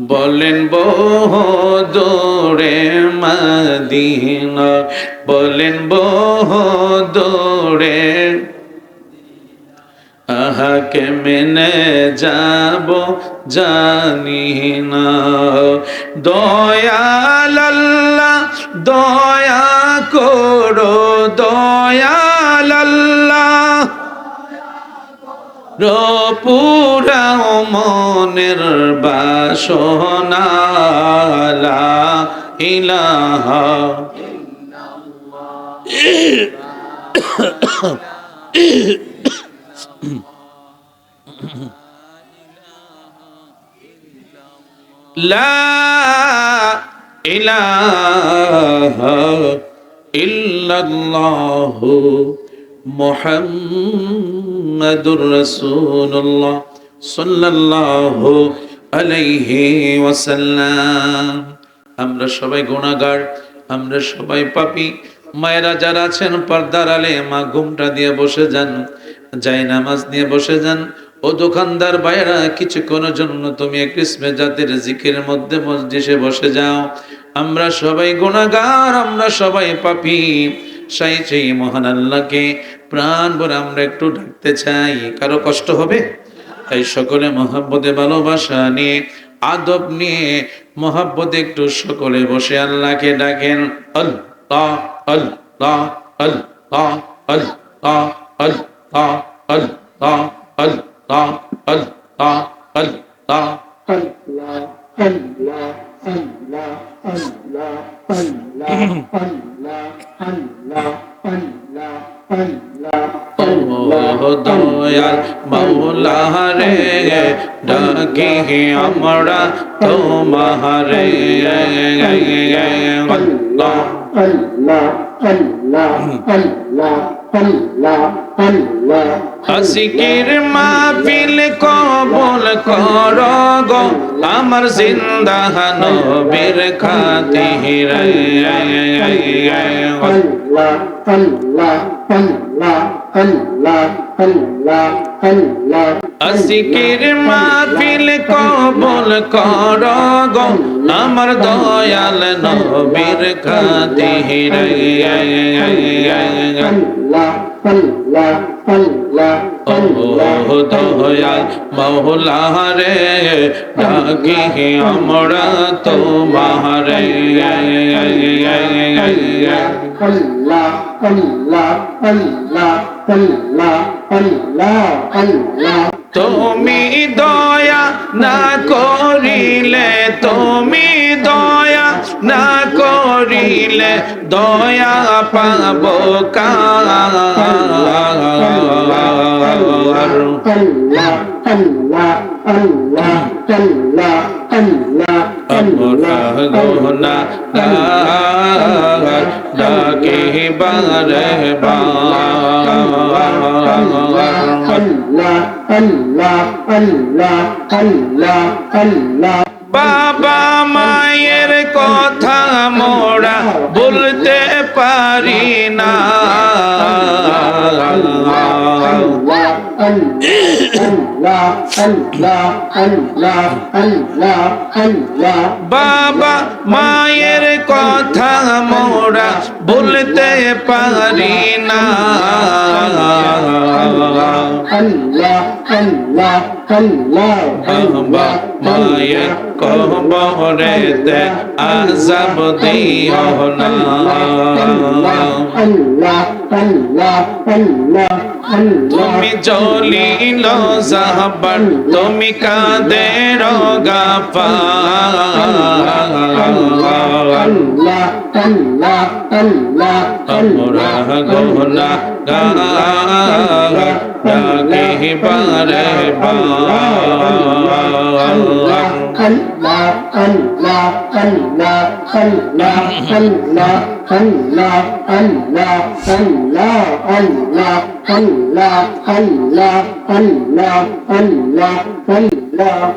বলেন বহু দূরে মদিনা বলেন বহু দূরে। আহাকে মেনে যাব জানি না। দয়াল দয়া করো, দয়াল আল্লাহ। রপুরাও মনের বাসনা লা ইলাহা لا إله إلا الله محمد رسول الله সাল্লাল্লাহু আলাইহি ওয়াসাল্লাম। আমরা সবাই গুনাহগার, আমরা সবাই পাপী। মায়েরা যারা আছেন, পর্দার আলে মা ঘুমটা দিয়ে বসে যান যাই নামাজ নিয়ে বসে যান। ও দোকানদার ভাইরা কিছুক্ষণের জন্য তুমি কৃষ্ণে জাতির জিকের মধ্যে মসজিষে বসে যাও। আমরা সবাই গুণাগার আমরা সবাই পাপি। সাই সেই মহান আল্লাহকে প্রাণ ভরে আমরা একটু ডাকতে চাই। কারও কষ্ট হবে? তাই সকলে মহাব্বতে ভালোবাসা নিয়ে আদব নিয়ে মহাব্বতে একটু সকলে বসে আল্লাহকে ডাকেন আল্লাহ আল্লাহ আল্লাহ আল্লাহ আল্লাহ আল্লাহ আল্লাহ আল্লাহ আল্লাহ ও দয়াল মাওলা রে ডাকি আমরা তোমারে আল্লাহ আশিকের মাহফিল কবল কর গো, আমার জিন্দা নবীর খাতির। মাহফিল কবল কর গো, আমার দয়াল নবীর খাতির। ও দয়াল মৌলা রে, ডাকি আমরা তোমারে। তুমি দয়া না করিলে তুমি দয়া না করিলে দয়া পাব কার? আমরা গোনা ডাকে বারে বাবা মায়ের কথা মোরা বলতে পারি না। আল্লাহ আল্লাহ আল্লাহ আল্লাহ আল্লাহ বাবা। মায়ের কথা মোরা বলতে পারি না। মায়ের কবরেতে আজাব দিও না। তুমি জলিল জাহাবার, তুমি আল্লাহ আল্লাহ কাঁদে রগাপা আমরা গোনা গাহি বারে বা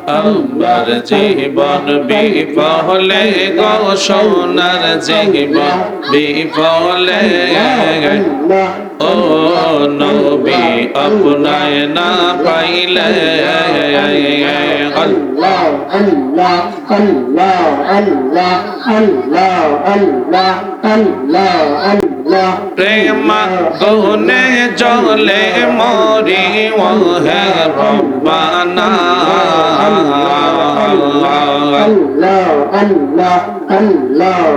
আমার জীবন বিফলে গো সোনার জীবন বিফলে ও নবী আপনায় না পাইলে Allah, Allah, Allah, Allah, Allah, Allah. Prema গুনে জলে মরি ওহে রব্বানা Allah, Allah, Allah.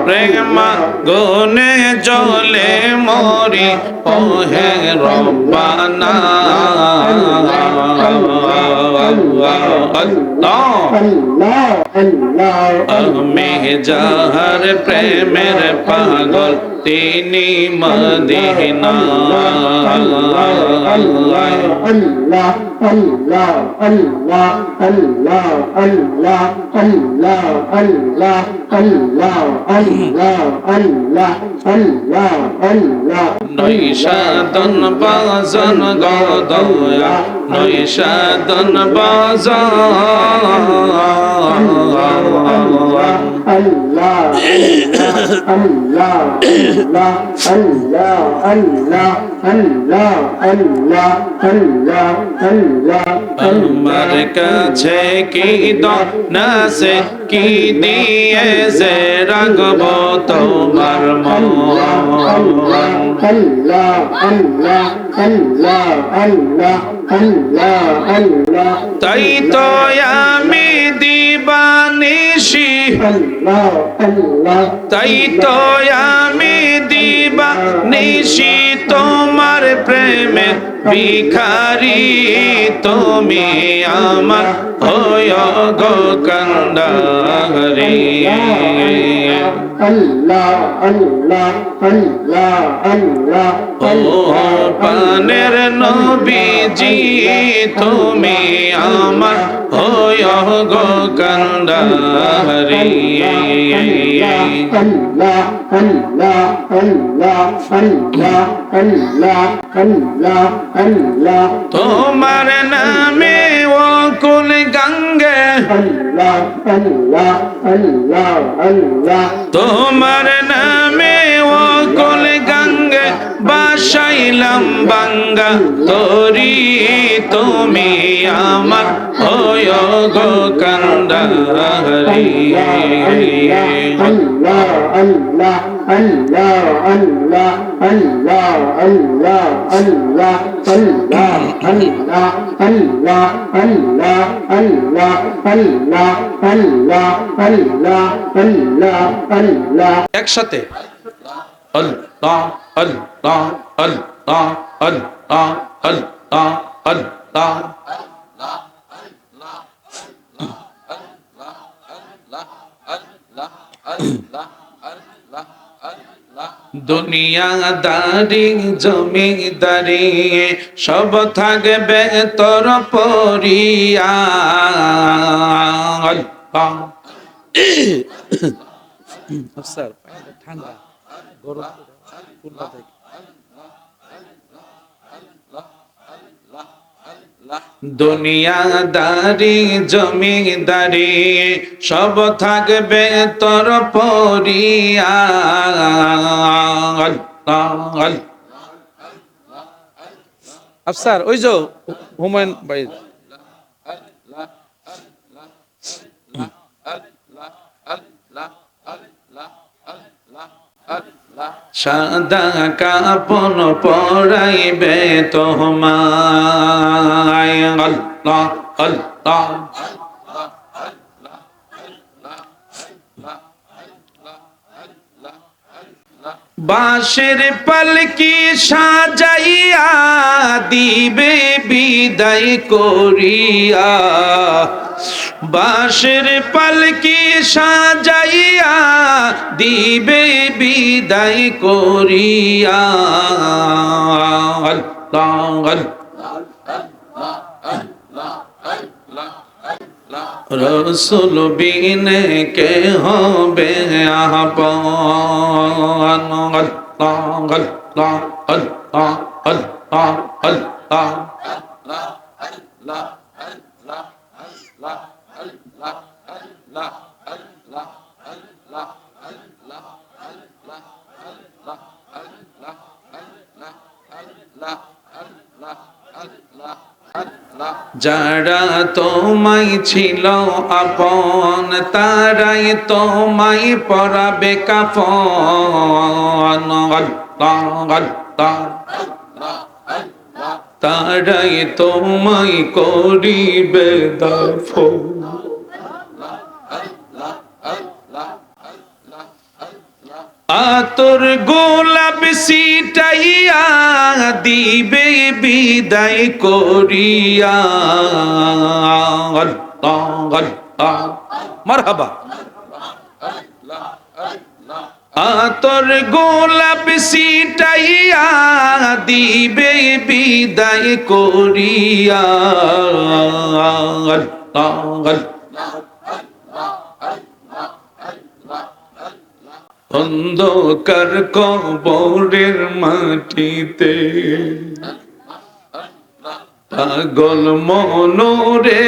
প্রেমা গুনে চলে মরি ওহে রব্বানা। আল্লাহ Allah, আমি যাহার প্রেমের পাগল তিনি মদিনা। নৈশাদন বাজন গদয়া নৈশাদন বাজন। আমার কাছে কি দনাসে কি দিয়ে যে রাগব তোমার মন আল্লাহ আল্লাহ আল্লাহ আল্লাহ তাই তো আমি Allah, তাই তো আমি দিবানিসি তোমার প্রেমে ভিখারি, তুমি আমার হয় গো হরি আল্লাহ আল্লাহ আল্লাহ আল্লাহ ও পানের নবীজি, তুমি আমার হয় গো কন্দারি আল্লাহ আল্লাহ আল্লাহ আল্লাহ আল্লাহ আল্লাহ তোমার নামে ও কুল গঙ্গে. তোমার নামে ও কুল গঙ্গে বাসাইলাম বাঙ্গা। তোরি তুমি আমার হয় গো Allah, Allah, Allah, Allah, Allah, Allah, Allah, Allah, Allah, Allah, Allah, Allah, Allah, Allah, Allah, Allah, Allah. একসাথে আল্লাহ আল্লাহ আল্লাহ আল্লাহ আল্লাহ আল্লাহ দুনিয়াদারি জমিদারি সব থাকবে তোর পরিয়া। ঠান্ডা গরম খুলনা থেকে দুনিয়াদারি জমিদারি সব থাকবে তোর পরিয়া আফসার ওই যে হুমায়ুন ভাই। সাদা কাপন পরাইবে তোমায়। বাঁশের পালকি সাজাইয়া দিবে বিদায় করিয়া। বাঁশের পালকি সাজাইয়া দিবে বিদায় করিয়া। রসুল বিনে কে হবে আহ্বান আল্লাহ আল্লাহ আল্লাহ আল্লাহ আল্লাহ যারা তোমায় ছিল আপন তারাই তোমায় পরাবে কাফন। তারাই তোমায় করিবে দাফন আতর গোলাপ সিটাইয়া দিবে বিদায় করিয়া। মারহাবা। আতর গোলাপ সিটাইয়া দিবে বিদায় করিয়া। অন্ধকার কবরের মাটিতে। পাগল মনরে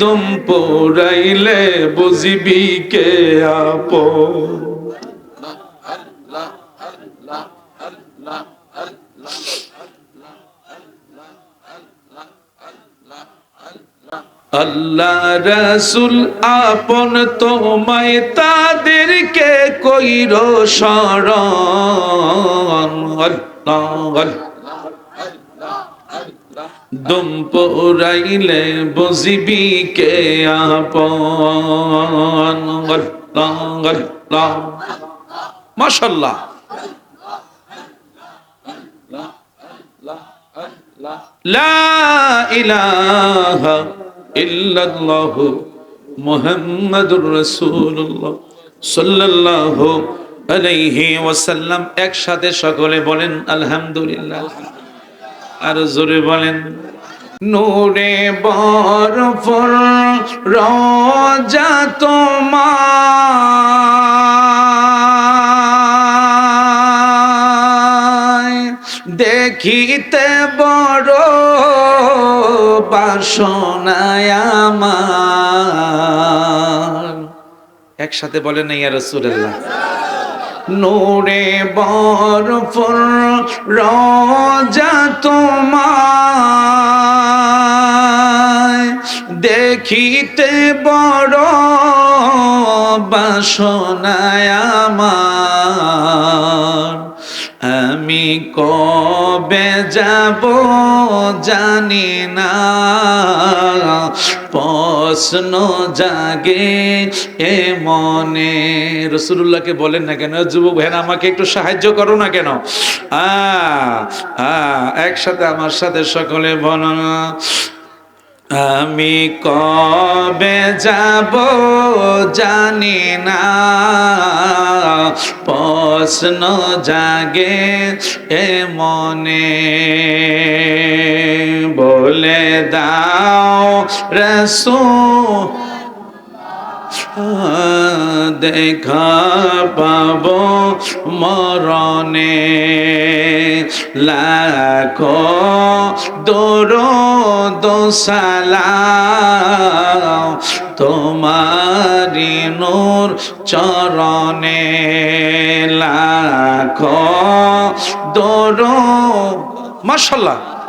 দম পোড়াইলে বুঝবি কে আপ আল্লাহ রসুল, আপন তোমায় তাদেরকে কইর শরণ। দম পোড়াইলে বুঝবি কে আপন। মাশাল্লাহ। লা ইলাহা একসাথে সকলে বলেন আলহামদুলিল্লাহ। আর জোরে বলেন নূরে বরফর তোমায় দেখিতে বড় বাসনায় আমার। একসাথে বলেন ইয়া রাসূলুল্লাহ। নূরে বরফর রজা তোমায় দেখিতে বড় বাসনায় আমার। আমি কবে যাব জানি না। প্রশ্ন জাগে এ মনে। রসুল্লাহকে বলেন না কেন যুবক ভাইরা আমাকে একটু সাহায্য করো না কেন? আ আ, একসাথে আমার সাথে সকলে বলো না। আমি কবে যাব জানি না। প্রশ্ন জাগে এ মনে। বলে দাও রসু দেখা পাব মরণে লাখো দোর দোসালাম তোমারি নূর চরণে লাখো দোর মাশাল্লাহ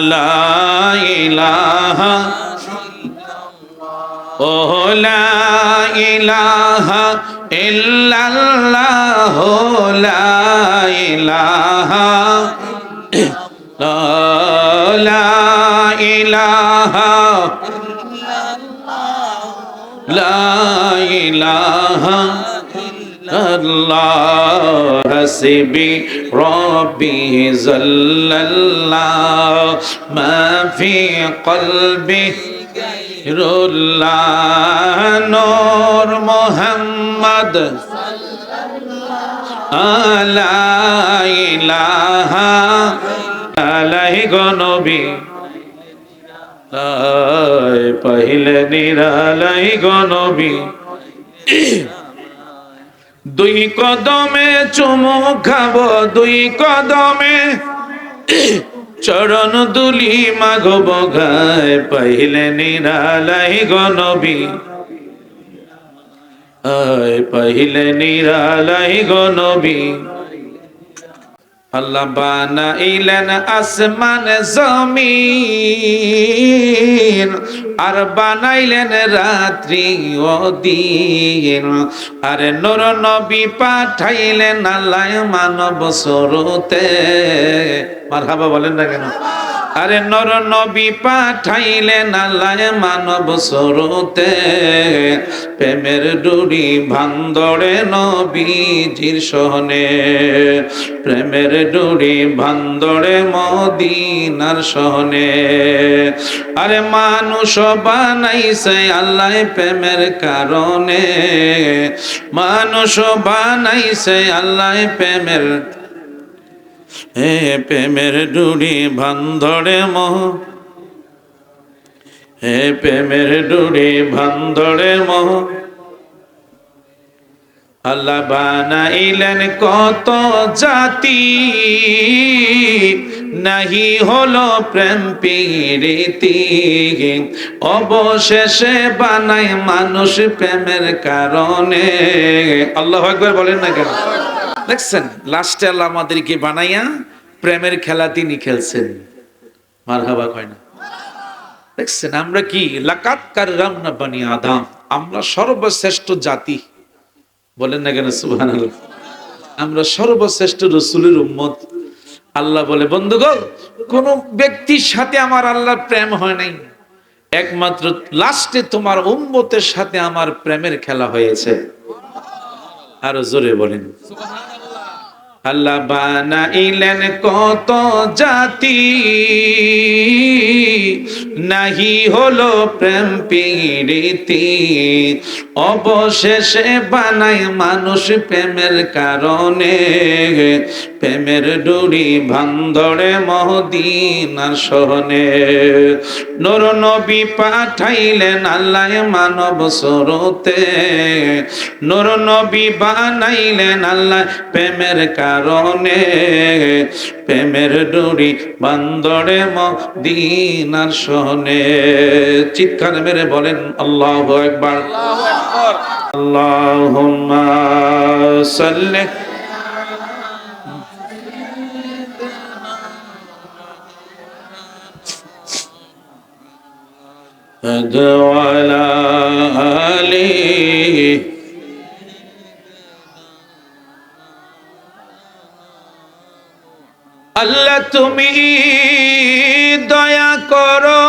لا إله Oh la ilaha illallah la ilaha la la ilaha la ilaha الله حسبي ربي زل الله ما في قلبي غير الله نور محمد لا إله إلا نبي پہلے نرالا ہی گنو بھی দুই কদমে চুমু খাব, দুই কদমে চরণ দুলি মাগব গায়, পাইলে নিরালাই গনবী আয়, পাইলে নিরালাই গনবী আল্লাহ বানাইলেন আসমান, জমিন, আর বানাইলেন রাত্রি ও দিন। আর নর নবী পাঠাইলেন আল্লাহ মানব সরতে। মারহাবা বলেন না কেন? আরে নর নবী পাঠাইলেন আল্লাহ মানব সরতে। প্রেমের ডুরি ভান্দরে নবীজির সহনে। প্রেমের ডুরি ভান্দরে মদিনার সহনে। আরে মানুষ বানাইছে আল্লাহ প্রেমের কারণে। মানুষ বানাইছে আল্লাহ প্রেমের হে প্রেমের ডুরি ভান্দরে মোহ হে প্রেমের ডুরি ভান্দরে মোহ আল্লাহ বানাইলেন কত জাতি। নাহি হলো প্রেম প্রীতি। অবশেষে বানাই মানুষ প্রেমের কারণে। আল্লাহ একবার বলেন না কেন? দেখছেন লাস্টে আল্লাহ আমাদেরকে বানাইয়া প্রেমের খেলা তিনি খেলছেন। মার হাবা কয় না। দেখছেন, আমরা কি? লাকাত কার রামনা বানি আদাম। আমরা সর্বশ্রেষ্ঠ জাতি। বলেন না কেন সুবহান আমরা সর্বশ্রেষ্ঠ রসুলের উম্মত। আল্লাহ বলে, বন্ধুগণ, কোন ব্যক্তির সাথে আমার আল্লাহ প্রেম হয় নাই। একমাত্র লাস্টে তোমার উম্মতের সাথে আমার প্রেমের খেলা হয়েছে। আরও জোরে বলেন। আল্লাহ বানাইলেন কত জাতি নাহি হলো প্রেম পীড়িতি। অবশেষে বানাই মানুষ প্রেমের কারণে। প্রেমের ডুরি ভান্দরে মহদিনার সহনে। নর নবী পাঠাইলেন আল্লাহ মানব সরতে। নর নবী বানাইলেন আল্লাহ প্রেমের কারণে। প্রেমের ডুরি বান্দরে মদিনার সহনে। চিৎকার মেরে বলেন আল্লাহ একবার আল্লাহুম্মা সাল্লি وعلى آله আল্লাহ তুমি দয়া করো।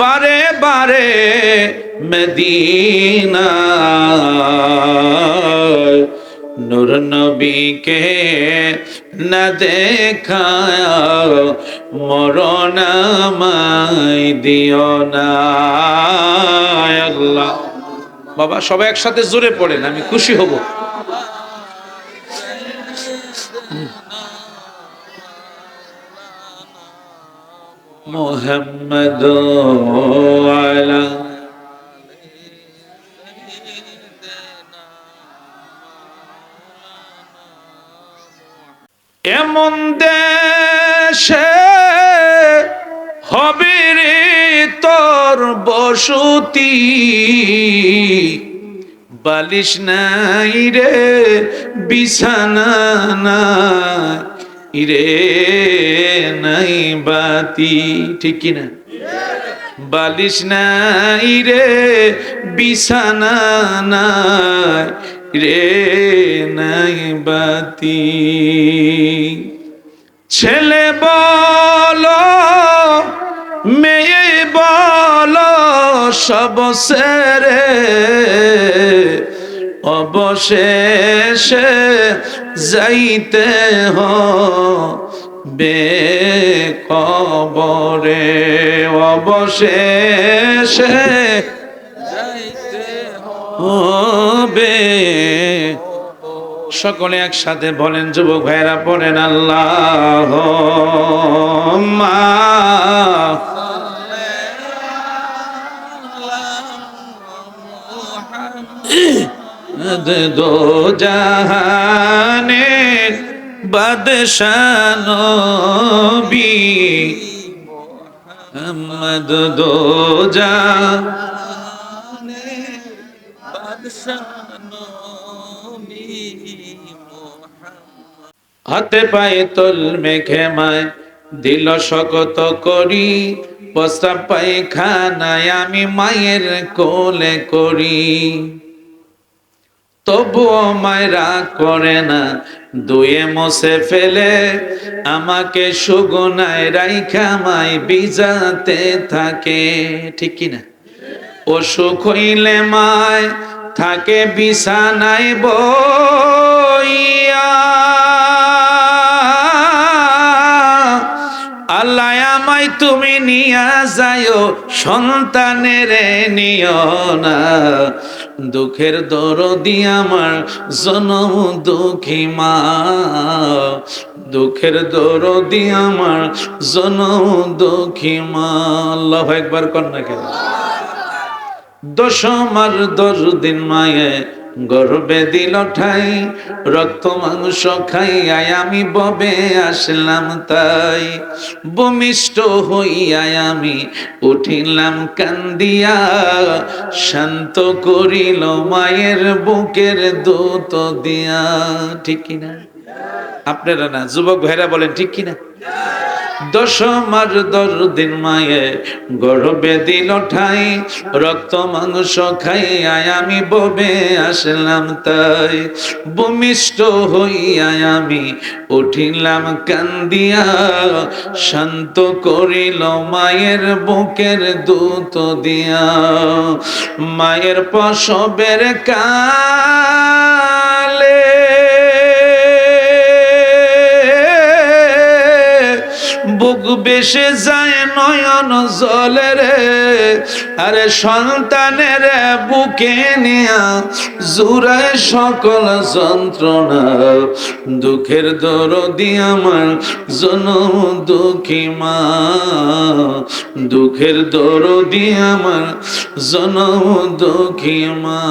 বারে বারে মদিনা নূর নবীকে না দেখায় মরণামাই দিও না। আল্লাহ। বাবা, সবাই একসাথে জোরে পড়েন, আমি খুশি হব। মোহাম্মদ আলা এমন দেশে হবে রে তোর বসতি। বালিশ নাই রে বিছানা নাই রে। নাই বাতি, ঠিক কিনা? বালিশ নাই রে, বিছানা নাই রে, নাই বাতি। ছেলে বলো, মেয়ে বলো, সব সেরে। অবশেষে যাইতে হবে কবরে অবশেষে হবে সকলে একসাথে বলেন যুবক ভাইরা পড়েন আল্লাহ দো জাহানে বাদশানবী মোহাম্মদ দো জাহানে হাতে পায়ে তোল মেঘে মায়, দিল শকত করি। প্রস্তাব পায়খানায় আমি মায়ের কোলে করি। তবুও মায়েরা করে না। দুয়ে মসে ফেলে, আমাকে সুগুনায় রাইখা মাই বিজাতে থাকে। ঠিক কিনা অসুখ হইলে মায় থাকে বিছানায় বইয়া। আল্লাহ আমায় তুমি নিয়া যাইও, সন্তানের নিয় না। দুঃখের দরদি আমার, জনম দুঃখী মা। দুঃখের দরদি আমার, জনম দুঃখী মা। আল্লাহ একবার কন্যা কেন? দশমার দশ দিন মায়ে গর্বে দিল ঠাই, রক্ত মাংস খাইয়াই আমি ববে আসলাম তাই। বমিষ্ট হইয়াই আমি উঠিলাম কান্দিয়া, শান্ত করিল মায়ের বুকের দূত দিয়া। ঠিক কিনা? আপনারা না, যুবক ভাইরা বলেন, ঠিক কিনা? দশমার দশ দিন মায়ে গর্বে দিল ঠাই, রক্ত মাংস খাইয়াই আমি ববে আসলাম তাই। ভূমিষ্ঠ হইয়াই আমি উঠিলাম কান্দিয়া, শান্ত করিল মায়ের বুকের দূত দিয়া। মায়ের প্রসবের কালে বুক বেশে যায় নয়ন জলে রে। আরে সন্তানের বুকে নিয়া জুড়ায় সকল যন্ত্রণা। দুঃখের দরদি আমার জনম দুঃখী মা। দুঃখের দরদি আমার জনম দুঃখী মা।